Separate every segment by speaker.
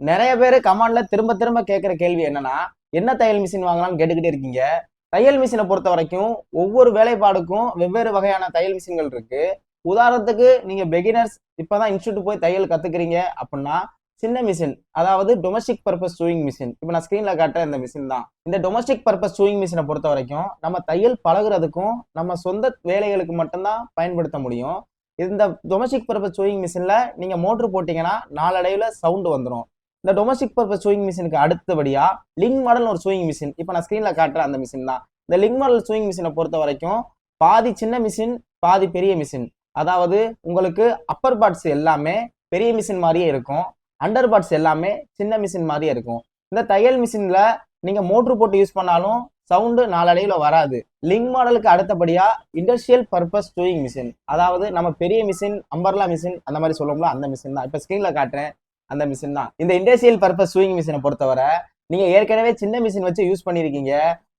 Speaker 1: நிறைய பேர் கமாண்ட்ல திரும்ப திரும்ப கேட்குற கேள்வி என்னன்னா என்ன தையல் மிஷின் வாங்கலாம்னு கேட்டுக்கிட்டே இருக்கீங்க. தையல் மிஷினை பொறுத்த வரைக்கும் ஒவ்வொரு வேலைப்பாடுக்கும் வெவ்வேறு வகையான தையல் மிஷின்கள் இருக்கு. உதாரணத்துக்கு நீங்க பெகினர்ஸ் இப்பதான் இன்ஸ்டியூட் போய் தையல் கத்துக்கிறீங்க அப்படின்னா சின்ன மிஷின் அதாவது டொமஸ்டிக் பர்பஸ் சூயிங் மிஷின் இப்போ நான் ஸ்க்ரீன்ல காட்டுற இந்த மிஷின் தான். இந்த டொமஸ்டிக் பர்பஸ் சூயிங் மிஷினை பொறுத்த வரைக்கும் நம்ம தையல் பழகுறதுக்கும் நம்ம சொந்த வேலைகளுக்கு மட்டும்தான் பயன்படுத்த முடியும். இந்த டொமஸ்டிக் பர்பஸ் சூயிங் மிஷின்ல நீங்க மோட்டர் போட்டீங்கன்னா நாளடைவில் சவுண்டு வந்துடும் இந்த டொமஸ்டிக் பர்பஸ் சூயிங் மிஷினுக்கு அடுத்தபடியா லிங்க் மாடல் ஒரு சூயிங் மிஷின் இப்போ நான் ஸ்க்ரீன்ல காட்டுற அந்த மிஷின் தான். இந்த லிங்க் மாடல் சூயிங் மிஷினை பொறுத்த வரைக்கும் பாதி சின்ன மிஷின் பாதி பெரிய மிஷின் அதாவது உங்களுக்கு அப்பர் பார்ட்ஸ் எல்லாமே பெரிய மிஷின் மாதிரியே இருக்கும். அண்டர் பார்ட்ஸ் எல்லாமே சின்ன மிஷின் மாதிரியே இருக்கும். இந்த தையல் மிஷினில் நீங்கள் மோட்ரு போட்டு யூஸ் பண்ணாலும் சவுண்டு நாலடையில் வராது. லிங்க் மாடலுக்கு அடுத்தபடியாக இண்டஸ்ட்ரியல் பர்பஸ் டூயிங் மிஷின் அதாவது நம்ம பெரிய மிஷின் அம்பர்லா மிஷின் அந்த மாதிரி சொல்லுவோம்ல அந்த மிஷின் தான். இப்போ ஸ்க்ரீனில் காட்டுறேன். அந்த மிஷின் தான். இந்த இண்டஸ்ட்ரியல் பர்பஸ் ஸ்விங் மிஷினை பொறுத்தவரை நீங்க ஏற்கனவே சின்ன மிஷின் வச்சு யூஸ் பண்ணிருக்கீங்க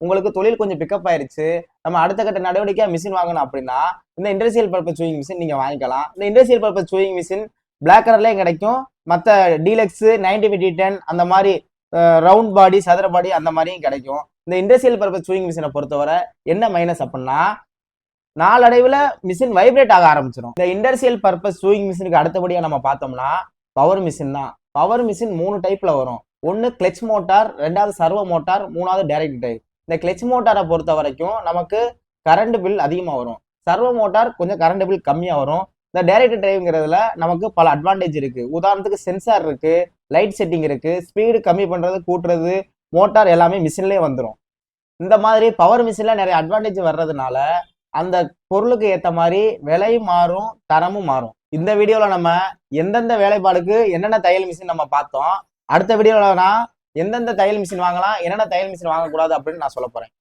Speaker 1: உங்களுக்கு தொழில் கொஞ்சம் பிக்கப் ஆயிருச்சு. நம்ம அடுத்த கட்ட நடவடிக்கையா மிஷின் வாங்கணும் அப்படின்னா இந்த இண்டஸ்ட்ரியல் பர்பஸ் ஸ்விங் மிஷின் நீங்க வாங்கிக்கலாம். இந்த industrial purpose sewing machine black கலர்லயும் கிடைக்கும். மற்ற டீலக்ஸ் நைன்டி ஃபிஃப்டி டென் அந்த மாதிரி ரவுண்ட் பாடி சதுர பாடி அந்த மாதிரியும் கிடைக்கும். இந்த இண்டஸ்ட்ரியல் பர்பஸ் ஸ்விங் மிஷினை பொறுத்தவரை என்ன மைனஸ் அப்படின்னா நாளடைவில் மிஷின் வைப்ரேட் ஆக ஆரம்பிச்சிடும் இந்த இண்டஸ்ட்ரியல் பர்பஸ் ஸ்விங் மிஷினுக்கு அடுத்தபடியாக நம்ம பார்த்தோம்னா பவர் மிஷின் தான். பவர் மிஷின் மூணு டைப்ல வரும். ஒன்று கிளச் மோட்டார் ரெண்டாவது சர்வ மோட்டார் மூணாவது டைரக்ட் டைப் இந்த கிளச் மோட்டாரை பொறுத்த வரைக்கும் நமக்கு கரண்ட் பில் அதிகமாக வரும். சர்வ மோட்டார் கொஞ்சம் கரண்ட் பில் கம்மியாக வரும். இந்த டைரக்ட் டிரைவ்ங்கிறதுல நமக்கு பல அட்வான்டேஜ் இருக்கு. உதாரணத்துக்கு சென்சார் இருக்கு லைட் செட்டிங் இருக்கு ஸ்பீடு கம்மி பண்றது கூட்டுறது மோட்டார் எல்லாமே மிஷின்லேயே வந்துடும் இந்த மாதிரி பவர் மிஷின்ல நிறைய அட்வான்டேஜ் வர்றதுனால அந்த பொருளுக்கு ஏற்ற மாதிரி விலையும் மாறும் தரமும் மாறும். இந்த வீடியோவில் நம்ம எந்தெந்த வேலைப்பாடுக்கு என்னென்ன தையல் மிஷின் நம்ம பார்த்தோம் அடுத்த வீடியோவில் நான் எந்தெந்த தையல் மிஷின் வாங்கலாம் என்னென்ன தையல் மிஷின் வாங்கக்கூடாது அப்படின்னு நான் சொல்ல போறேன்.